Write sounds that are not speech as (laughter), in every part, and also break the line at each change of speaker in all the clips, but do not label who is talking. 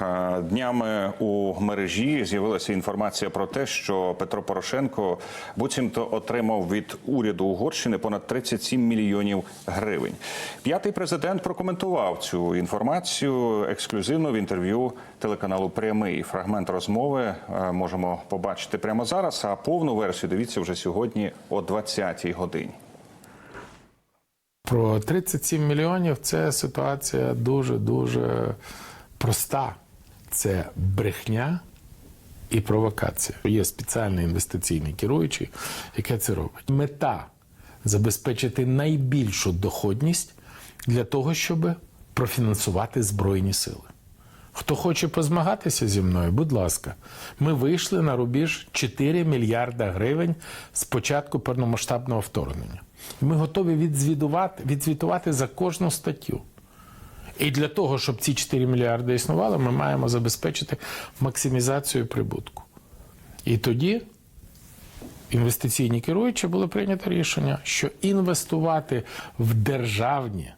Е, днями у мережі з'явилася інформація про те, що Петро Порошенко буцімто отримав від уряду Угорщини понад 37 мільйонів гривень. П'ятий президент прокоментував цю інформацію ексклюзивно в інтерв'ю телеканалу Прямий. Фрагмент розмови е, можемо побачити прямо зараз. А повну версію дивіться вже сьогодні о 20-й годині.
Про 37 мільйонів це ситуація дуже дуже проста. Це брехня і провокація. Є спеціальний інвестиційний керуючий, який це робить. Мета забезпечити найбільшу доходність для того, щоб профінансувати Збройні сили. Хто хоче позмагатися зі мною, будь ласка, ми вийшли на рубіж 4 мільярда гривень з початку повномасштабного вторгнення. Ми готові відзвітувати, відзвітувати за кожну статтю. І для того, щоб ці 4 мільярди існували, ми маємо забезпечити максимізацію прибутку. І тоді інвестиційні керуючі було прийнято рішення, що інвестувати в державні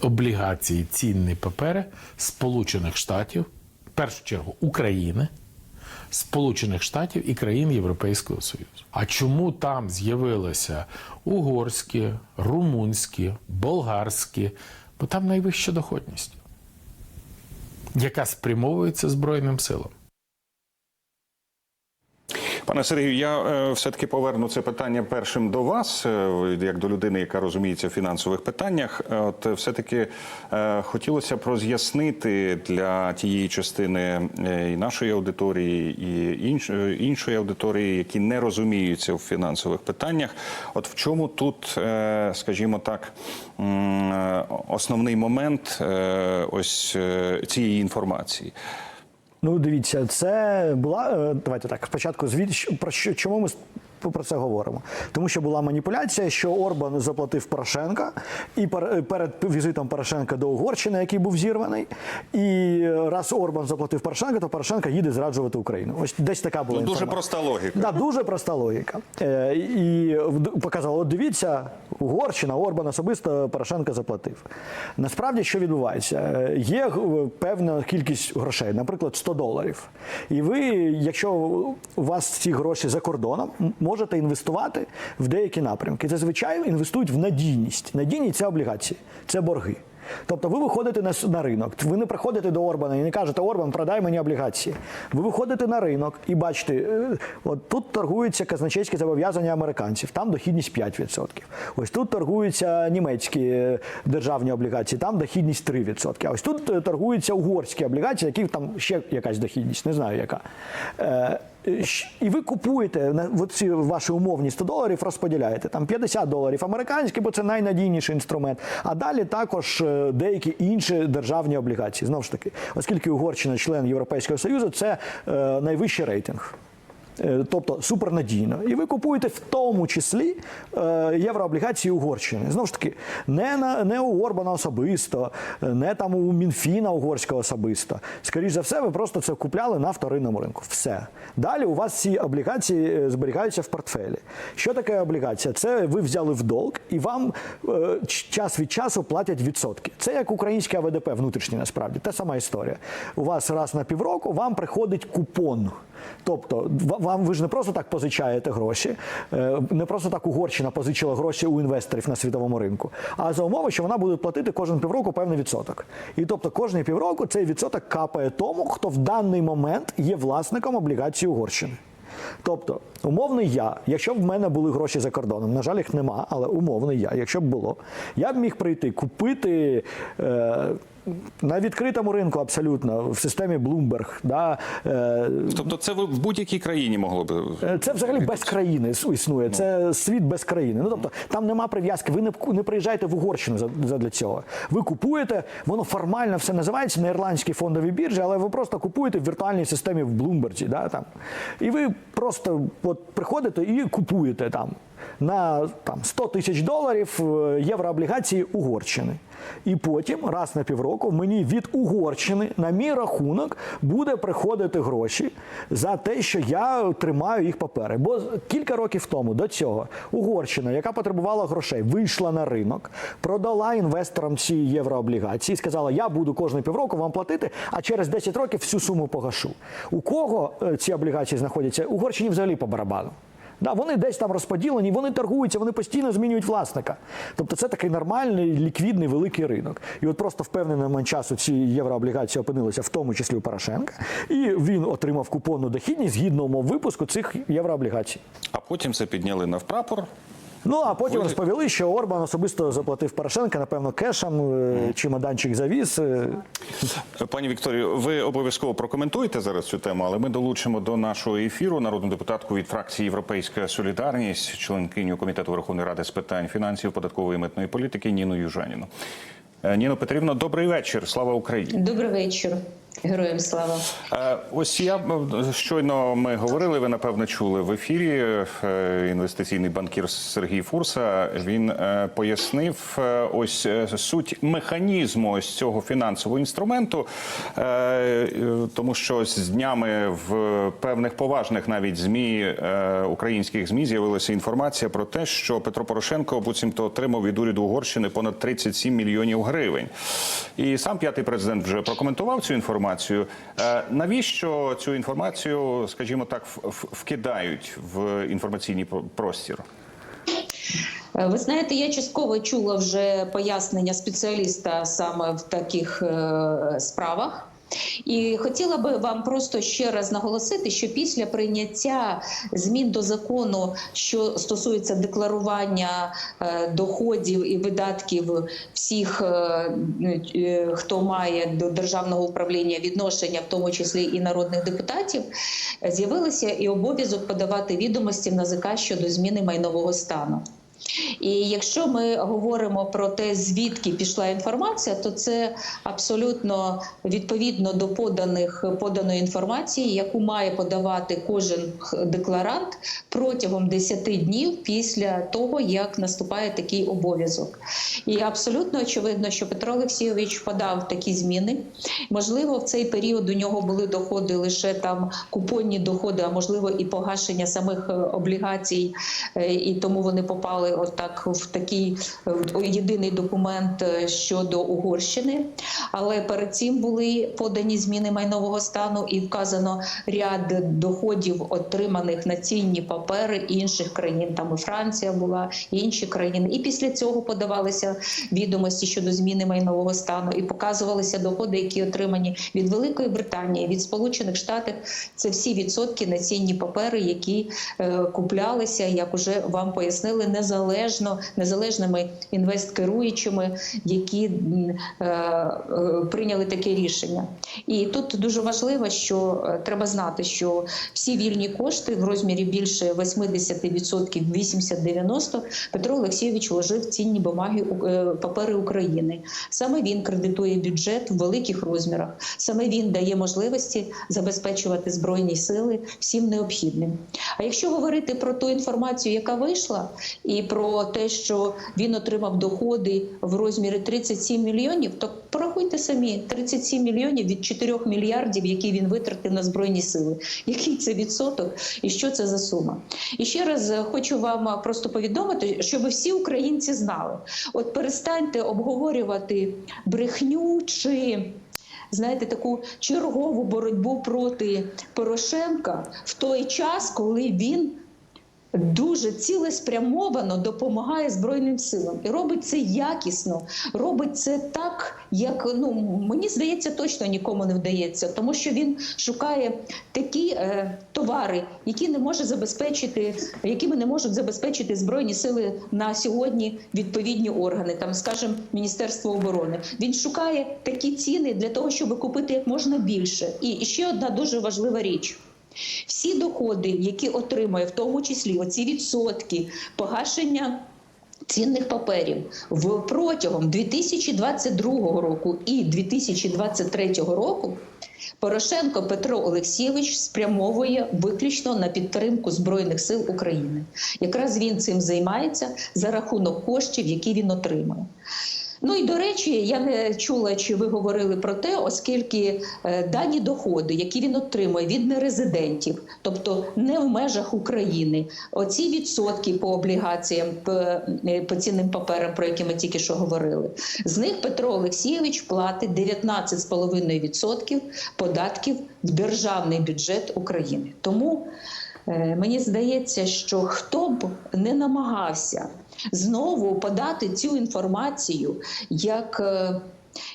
облігації, цінні папери Сполучених Штатів, в першу чергу України, Сполучених Штатів і країн Європейського Союзу. А чому там з'явилися угорські, румунські, болгарські? Бо там найвища доходність, яка спрямовується Збройним силам.
Пане Сергію, я е, все-таки поверну це питання першим до вас, е, як до людини, яка розуміється в фінансових питаннях. Е, От все-таки хотілося б роз'яснити для тієї частини і нашої аудиторії, і іншої аудиторії, які не розуміються в фінансових питаннях. От в чому тут, скажімо так, основний момент ось цієї інформації.
Ну, дивіться, це була. е, Давайте так. Спочатку звіт що- про що чому ми про це говоримо? Тому що була маніпуляція, що Орбан заплатив Порошенка, і пер- перед візитом Порошенка до Угорщини, який був зірваний, і раз Орбан заплатив Порошенка, то Порошенко їде зраджувати Україну. Ось десь така була
Ну, дуже
інформація.
проста логіка.
Да, дуже проста логіка. Е, і показало, от дивіться, Угорщина, Орбан особисто Порошенко заплатив. Насправді, що відбувається? Е, Є певна кількість грошей, наприклад, 100 доларів. І ви, якщо у вас ці гроші за кордоном, можете інвестувати в деякі напрямки. Зазвичай інвестують в надійність. Надійність це облігації, це борги. Тобто ви виходите на, на ринок, ви не приходите до Орбана і не кажете, Орбан, продай мені облігації. Ви виходите на ринок і бачите, е, от тут торгуються казначейські зобов'язання американців, там дохідність 5%. Ось тут торгуються німецькі е, державні облігації, там дохідність 3%. А ось тут е, торгуються угорські облігації, які там ще якась дохідність, не знаю яка. І ви купуєте на ці ваші умовні 100 доларів, розподіляєте там 50 доларів американські, бо це найнадійніший інструмент. А далі також е, деякі інші державні облігації. Знову ж таки, оскільки Угорщина член Європейського Союзу, це е, найвищий рейтинг. Е, Тобто супернадійно. І ви купуєте в тому числі е, єврооблігації Угорщини. Знову ж таки, не, на, не у Орбана особисто, не там у Мінфіна угорського особисто. Скоріше за все, ви просто це купляли на вторинному ринку. Все. Далі у вас ці облігації е, зберігаються в портфелі. Що таке облігація? Це ви взяли в долг і вам час від часу платять відсотки. Це як українське АВДП внутрішнє насправді. Та сама історія. У вас раз на півроку вам приходить купон. Тобто, вам ви ж не просто так позичаєте гроші, е, не просто так Угорщина позичила гроші у інвесторів на світовому ринку, а за умови, що вона буде платити кожен півроку певний відсоток. І тобто кожний півроку цей відсоток капає тому, хто в даний момент є власником облігації Угорщини. Тобто, умовний я, якщо б в мене були гроші за кордоном, на жаль, їх нема, але умовний я, якщо б було, я б міг прийти купити. Е, на відкритому ринку абсолютно в системі Bloomberg, да, е,
Тобто, це в будь-якій країні могло б
Е, Це взагалі без країни іс- існує. Це світ без країни. Ну тобто там нема прив'язки. Ви не не приїжджаєте в Угорщину за- задля цього. Ви купуєте, воно формально все називається на ірландській фондовій біржі, але ви просто купуєте в віртуальній системі в Блумберзі. Да, там. І ви просто от, приходите і купуєте там. На там 100 тисяч доларів е, єврооблігації Угорщини. І потім раз на півроку мені від Угорщини на мій рахунок буде приходити гроші за те, що я тримаю їх папери. Бо кілька років тому до цього Угорщина, яка потребувала грошей, вийшла на ринок, продала інвесторам ці єврооблігації, сказала: я буду кожні півроку вам платити, а через 10 років всю суму погашу. У кого е, ці облігації знаходяться? Угорщині взагалі по барабану. Да, вони десь там розподілені, вони торгуються, вони постійно змінюють власника. Тобто це такий нормальний ліквідний великий ринок. І от просто в певний момент часу ці єврооблігації опинилися, в тому числі у Порошенка, і він отримав купонну дохідність згідно умов випуску цих єврооблігацій.
А потім це підняли навпрапор.
Ну а потім розповіли, що Орбан особисто заплатив Порошенка, напевно, кешем, е, чемоданчик завіз. е.
Пані Вікторію, ви обов'язково прокоментуєте зараз цю тему, але ми долучимо до нашого ефіру народну депутатку від фракції Європейська Солідарність, членкиню комітету Верховної Ради з питань фінансів, податкової і митної політики Ніну Южаніну. Е, Ніно Петрівно, добрий вечір. Слава Україні.
Добрий вечір. Героям слава.
Е, Ось я щойно ми говорили. Ви напевно чули в ефірі. е, Інвестиційний банкір Сергій Фурса. Він е, пояснив ось суть механізму ось цього фінансового інструменту, тому що з днями в певних поважних навіть змі українських змі з'явилася інформація про те, що Петро Порошенко буцімто отримав від уряду Угорщини понад 37 мільйонів гривень. І сам п'ятий президент вже прокоментував цю інформацію. Е, Навіщо цю інформацію, скажімо так, вкидають в інформаційний про- простір?
Е, Ви знаєте, я частково чула вже пояснення спеціаліста саме в таких е, справах. І хотіла би вам просто ще раз наголосити, що після прийняття змін до закону, що стосується декларування е, доходів і видатків всіх, е, е, хто має до державного управління відношення, в тому числі і народних депутатів, з'явилося і обов'язок подавати відомості в НАЗК щодо зміни майнового стану. І якщо ми говоримо про те, звідки пішла інформація, то це абсолютно відповідно до поданих поданої інформації, яку має подавати кожен декларант протягом 10 днів після того, як наступає такий обов'язок. І абсолютно очевидно, що Петро Олексійович подав такі зміни. Можливо, в цей період у нього були доходи лише там купонні доходи, а можливо і погашення самих е, облігацій, е, і тому вони попали отак в такий єдиний документ е, щодо Угорщини. Але перед цим були подані зміни майнового стану і вказано ряд доходів, отриманих на цінні папери інших країн. Там і Франція була, і інші країни. І після цього подавалися відомості щодо зміни майнового стану і показувалися доходи, які отримані від Великої Британії, від Сполучених Штатів. Це всі відсотки на цінні папери, які е, куплялися, як уже вам пояснили, незалежно незалежними інвесткеруючими, які е, е, прийняли таке рішення. І тут дуже важливо, що е, треба знати, що всі вільні кошти в розмірі більше 80%, 80-90% Петро Олексійович вложив цінні бумаги папери України. Саме він кредитує бюджет в великих розмірах. Саме він дає можливості забезпечувати збройні сили всім необхідним. А якщо говорити про ту інформацію, яка вийшла, і про те, що він отримав доходи в розмірі 37 мільйонів, то порахуйте самі 37 мільйонів від 4 мільярдів, які він витратив на збройні сили. Який це відсоток і що це за сума? І ще раз е, хочу вам е, просто повідомити, щоб всі українці знали. От перестаньте обговорювати брехню чи. Знаєте, таку чергову боротьбу проти Порошенка в той час, коли він дуже цілеспрямовано допомагає Збройним силам і робить це якісно, робить це так, як ну мені здається, точно нікому не вдається, тому що він шукає такі е, товари, які не може забезпечити, якими не можуть забезпечити збройні сили на сьогодні відповідні органи, там, скажімо, Міністерство оборони. Він шукає такі ціни для того, щоб купити як можна більше. І ще одна дуже важлива річ. Всі доходи, які отримує, в тому числі оці відсотки погашення Цінних паперів в протягом 2022 року і 2023 року Порошенко Петро Олексійович спрямовує виключно на підтримку збройних сил України. Якраз він цим займається за рахунок коштів, які він отримує. Ну і до речі, я не чула, чи ви говорили про те, оскільки е, дані доходи, які він отримує від нерезидентів, тобто не в межах України, оці відсотки по облігаціям, по, е, по цінним паперам, про які ми тільки що говорили, з них Петро Олексійович платить 19,5% податків в державний бюджет України. Тому Е, Мені здається, що хто б не намагався знову подати цю інформацію як е,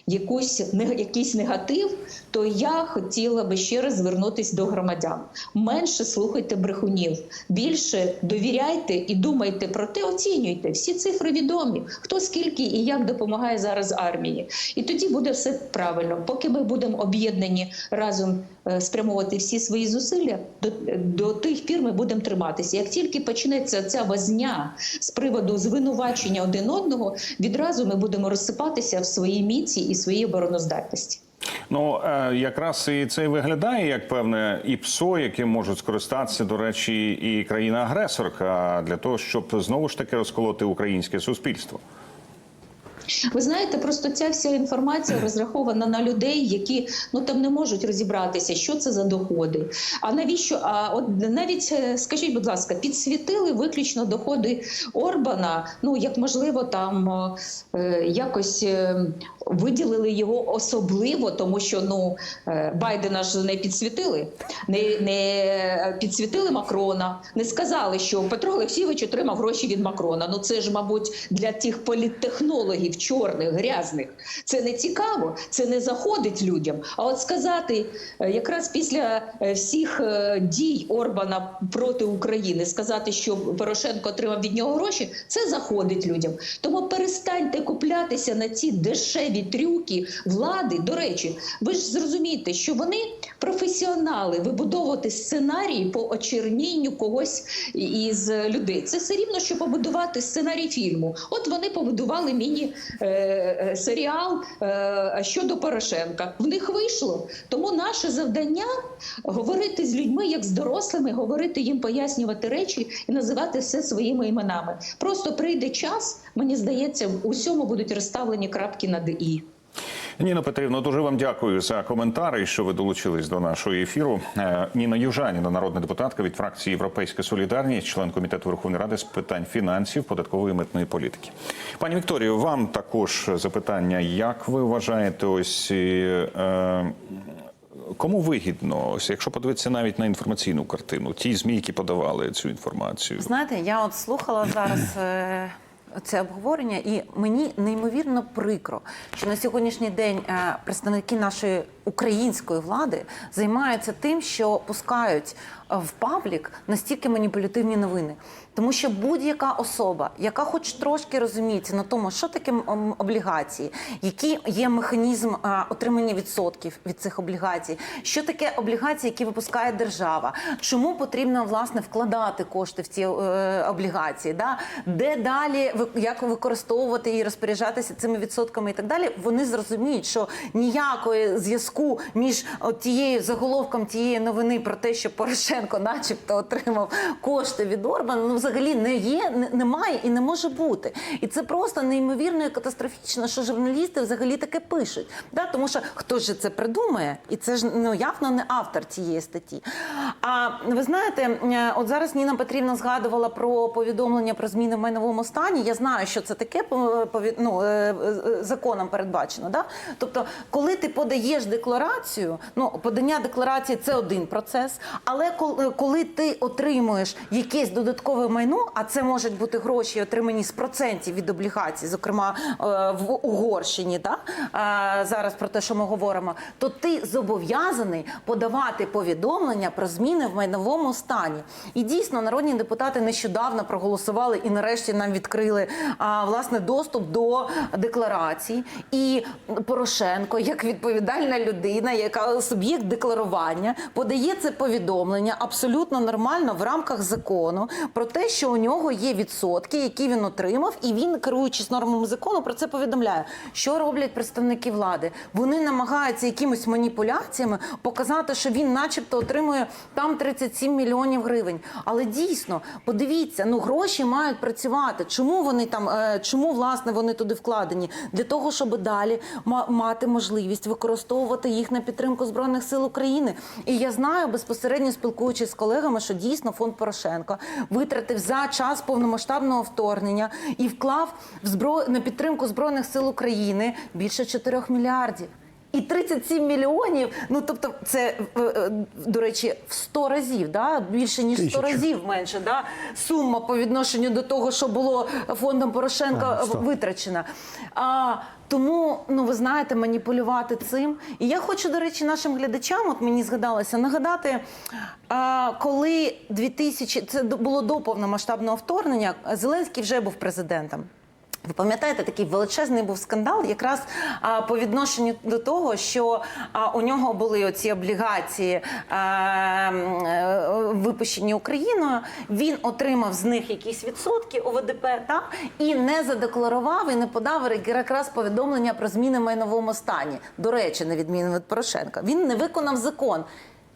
якусь, якийсь негатив, то я хотіла би ще раз звернутися до громадян. Менше слухайте брехунів, більше довіряйте і думайте про те, оцінюйте. Всі цифри відомі, хто скільки і як допомагає зараз армії. І тоді буде все правильно. Поки ми будемо об'єднані разом спрямовувати всі свої зусилля, до, до тих пір ми будемо триматися. Як тільки почнеться ця возня з приводу звинувачення один одного, відразу ми будемо розсипатися в своїй міці і своїй обороноздатності.
Ну е, якраз і це і виглядає як певне ІПСО, яким можуть скористатися, до речі, і країна-агресорка для того, щоб знову ж таки розколоти українське суспільство.
Ви знаєте, просто ця вся інформація розрахована на людей, які ну там не можуть розібратися, що це за доходи. А навіщо? А от навіть е, скажіть, будь ласка, підсвітили виключно доходи Орбана. Ну як можливо, там е, якось е, виділили його особливо, тому що ну е, Байдена ж не підсвітили, не, не підсвітили Макрона, не сказали, що Петро Олексійович отримав гроші від Макрона. Ну це ж, мабуть, для тих політтехнологів чорних, грязних. Це не цікаво, це не заходить людям. А от сказати е, якраз після е, всіх е, дій Орбана проти України, сказати, що Порошенко отримав від нього гроші, це заходить людям. Тому перестаньте куплятися на ці дешеві трюки влади. До речі, ви ж зрозумієте, що вони професіонали вибудовувати сценарії по очернінню когось із людей. Це все рівно, що побудувати сценарій фільму. От вони побудували міні-серіал е, щодо Порошенка. В них вийшло. Тому наше завдання говорити з людьми як з дорослими, говорити їм, пояснювати речі і називати все своїми іменами. Просто прийде час, мені здається, в усьому будуть розставлені крапки над і.
Ніна Петрівна, дуже вам дякую за коментари, що ви долучились до нашого ефіру. Е, Ніна Южаніна, народна депутатка від фракції Європейська Солідарність, член комітету Верховної Ради з питань фінансів, податкової і митної політики. Пані Вікторію, вам також запитання. Як ви вважаєте, ось е, кому вигідно, ось якщо подивитися навіть на інформаційну картину, ті змі, які подавали цю інформацію?
Знаєте, я от слухала зараз е, це обговорення, і мені неймовірно прикро, що на сьогоднішній день е, представники нашої української влади займаються тим, що пускають е, в паблік настільки маніпулятивні новини. Тому що будь-яка особа, яка хоч трошки розуміється на тому, що таке облігації, який є механізм е, отримання відсотків від цих облігацій, що таке облігації, які випускає держава, чому потрібно власне вкладати кошти в ці е, облігації, да? де далі як використовувати і розпоряджатися цими відсотками і так далі, вони зрозуміють, що ніякої зв'язку між тією заголовком тієї новини про те, що Порошенко, начебто, отримав кошти від Орбана, ну взагалі не є, немає і не може бути. І це просто неймовірно і катастрофічно, що журналісти взагалі таке пишуть. Да? Тому що хто ж це придумає, і це ж ну явно не автор цієї статті. А ви знаєте, е, от зараз Ніна Петрівна згадувала про повідомлення про зміни в майновому стані. Я знаю, що це таке ну, е, е, законом передбачено. Да? Тобто, коли ти подаєш декларацію, ну подання декларації це один процес. Але коли ти отримуєш якесь додаткове майно, а це можуть бути гроші, отримані з процентів від облігацій, зокрема е, в Угорщині, да? е, зараз про те, що ми говоримо, то ти зобов'язаний подавати повідомлення про зміни в майновому стані. І дійсно, народні депутати нещодавно проголосували і нарешті нам відкрили власне доступ до декларацій. І Порошенко, як відповідальна людина, яка суб'єкт декларування, подає це повідомлення абсолютно нормально в рамках закону про те, що у нього є відсотки, які він отримав, і він, керуючись нормами закону, про це повідомляє. Що роблять представники влади? Вони намагаються якимись маніпуляціями показати, що він, начебто, отримує там 37 мільйонів гривень. Але дійсно, подивіться, ну гроші мають працювати. Чому вони там, е, чому власне вони туди вкладені? Для того, щоб далі мати можливість використовувати їх на підтримку збройних сил України. І я знаю безпосередньо спілкуючись з колегами, що дійсно фонд Порошенко витратив за час повномасштабного вторгнення і вклав в збро... на підтримку збройних сил України більше 4 мільярдів. І 37 мільйонів, ну тобто, це е, е, до речі, в 100 разів, да? більше ніж 100
Тисячу.
разів менше. Да? Сума по відношенню до того, що було фондом Порошенка
А,
витрачена. А, тому, ну ви знаєте, маніпулювати цим. І я хочу, до речі, нашим глядачам, от мені згадалося, нагадати, а, коли 2000, це було до повномасштабного вторгнення, Зеленський вже був президентом. Ви пам'ятаєте, такий величезний був скандал, якраз а, по відношенню до того, що а, у нього були оці облігації а, е, випущені Україною. Він отримав з них якісь відсотки ОВДП, та і не задекларував і не подав якраз повідомлення про зміни в майновому стані. До речі, на відміну від Порошенка. Він не виконав закон.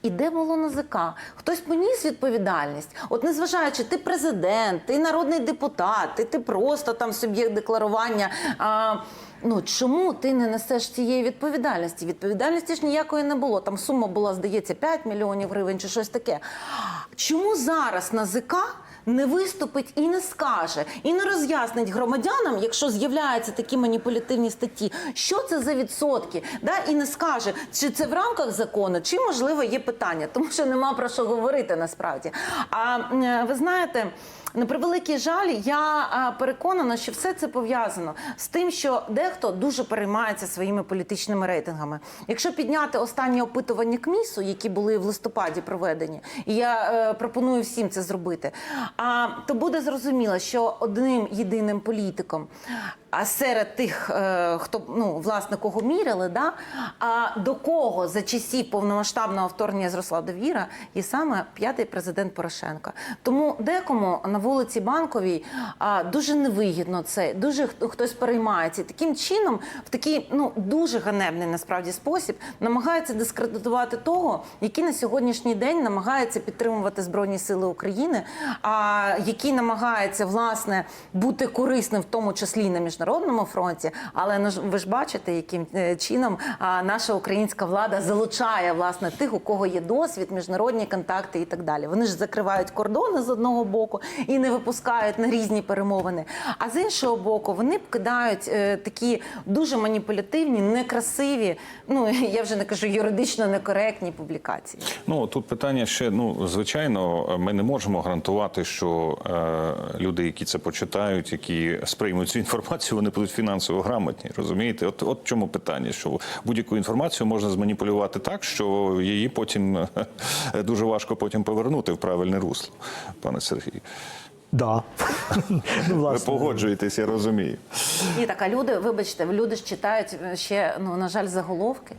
І де було НАЗК? Хтось поніс відповідальність. От незважаючи, ти президент, ти народний депутат, ти, ти просто там суб'єкт декларування. А, ну чому ти не несеш цієї відповідальності? Відповідальності ж ніякої не було. Там сума була, здається, 5 мільйонів гривень чи щось таке. Чому зараз НАЗК не виступить і не скаже, і не роз'яснить громадянам, якщо з'являються такі маніпулятивні статті, що це за відсотки, да? і не скаже, чи це в рамках закону, чи можливо є питання, тому що нема про що говорити насправді. А ви знаєте. На превеликий жаль, я переконана, що все це пов'язано з тим, що дехто дуже переймається своїми політичними рейтингами. Якщо підняти останні опитування КМІСу, які були в листопаді проведені, і я е, пропоную всім це зробити, а, то буде зрозуміло, що одним єдиним політиком, а серед тих, е, хто ну власне кого міряли, да, а до кого за часів повномасштабного вторгнення зросла довіра, і саме п'ятий президент Порошенка. Тому декому на вулиці Банковій а, дуже невигідно це, дуже хто- хтось переймається. Таким чином, в такий ну дуже ганебний насправді спосіб, намагається дискредитувати того, який на сьогоднішній день намагається підтримувати збройні сили України, а який намагається власне бути корисним, в тому числі і на міжнародному фронті. Але ви ж бачите, яким е, чином наша українська влада залучає власне тих, у кого є досвід, міжнародні контакти і так далі. Вони ж закривають кордони з одного боку і не випускають на різні перемовини. А з іншого боку, вони кидають е, такі дуже маніпулятивні, некрасиві. Ну (laughs) я вже не кажу юридично некоректні публікації.
Ну тут питання ще. Ну звичайно, ми не можемо гарантувати, що е, люди, які це почитають, які сприймуть цю інформацію, вони будуть фінансово грамотні. Розумієте? От от чому питання, що будь-яку інформацію можна зманіпулювати так, що її потім (laughs) е, дуже важко потім повернути в правильне русло, пане Сергію.
Да. (laughs) ну,
Ви погоджуєтесь, я розумію.
Ні, так, а люди, вибачте, люди ж читають ще, ну, на жаль, заголовки.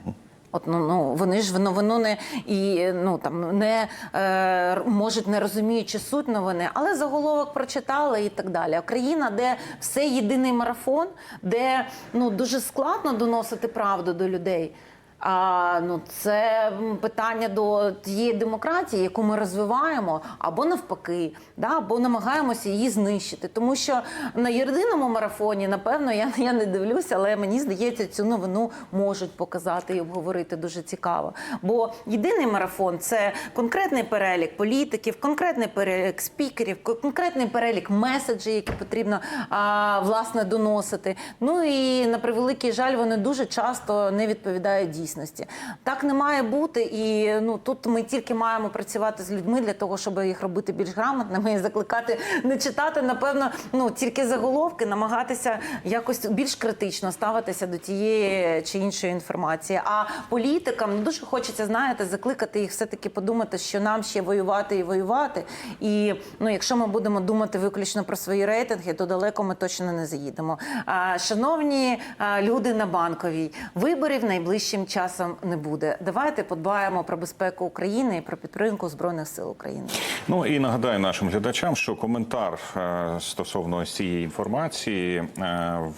От ну, ну вони ж новину не і ну там не е, можуть не розуміючи суть новини, але заголовок прочитали і так далі. Країна, де все єдиний марафон, де ну дуже складно доносити правду до людей. А ну це питання до тієї демократії, яку ми розвиваємо, або навпаки, да, або намагаємося її знищити. Тому що на єдиному марафоні, напевно, я, я не дивлюся, але мені здається, цю новину можуть показати і обговорити дуже цікаво. Бо єдиний марафон це конкретний перелік політиків, конкретний перелік спікерів, конкретний перелік меседжів, які потрібно а, власне доносити. Ну і на превеликий жаль, вони дуже часто не відповідають дійсності. Так не має бути, і ну тут ми тільки маємо працювати з людьми для того, щоб їх робити більш грамотними і закликати не читати, напевно, ну тільки заголовки, намагатися якось більш критично ставитися до тієї чи іншої інформації. А політикам ну, дуже хочеться, знаєте, закликати їх все-таки подумати, що нам ще воювати і воювати. І ну, якщо ми будемо думати виключно про свої рейтинги, то далеко ми точно не заїдемо. А, шановні люди на банковій, виборів найближчим часом. Часом не буде. Давайте подбаємо про безпеку України і про підтримку збройних сил України.
Ну і нагадаю нашим глядачам, що коментар е, стосовно цієї інформації е,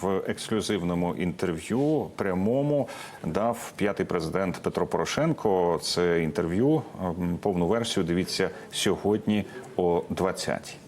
в ексклюзивному інтерв'ю прямому дав п'ятий президент Петро Порошенко. Це інтерв'ю повну версію. Дивіться сьогодні о 20-й.